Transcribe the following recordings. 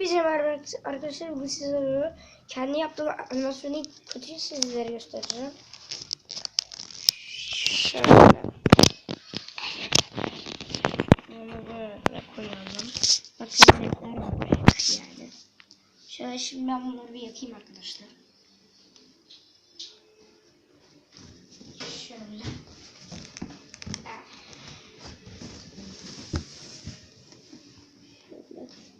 Hepinize merhaba arkadaşlar. Bugün sizlere kendi yaptığım animasyonu kötüyü sizlere göstereceğim. Şöyle. Bunu böyle koyalım. Bakın zevkler olmuş yani. Şöyle şimdi ben bunları bir yakayım arkadaşlar. Şöyle. Ah. Şöyle.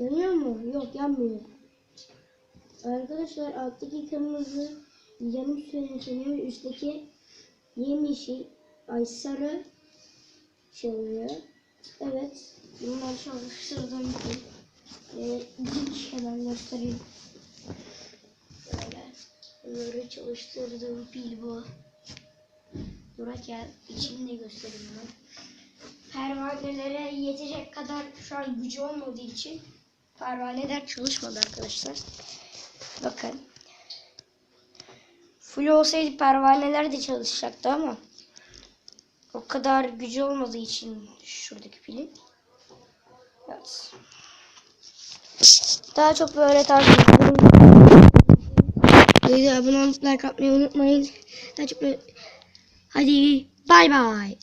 Yanıyor mu? Yok yanmıyor. Arkadaşlar alttaki kırmızı yanıp sönüyor. Üstteki yemyeşil ay sarı çalıyor. Evet. Bunlar çalıştırdım. Ee, ilk hemen göstereyim. Böyle. Bunları çalıştırdığım pil bu. Burak gel. İçini de göstereyim hemen pervanelere yetecek kadar şu an gücü olmadığı için pervaneler çalışmadı arkadaşlar. Bakın. Full olsaydı pervaneler de çalışacaktı ama o kadar gücü olmadığı için şuradaki pilin. Evet. Daha çok böyle tarz abone olup like atmayı unutmayın. Daha çok böyle... Hadi bay bay.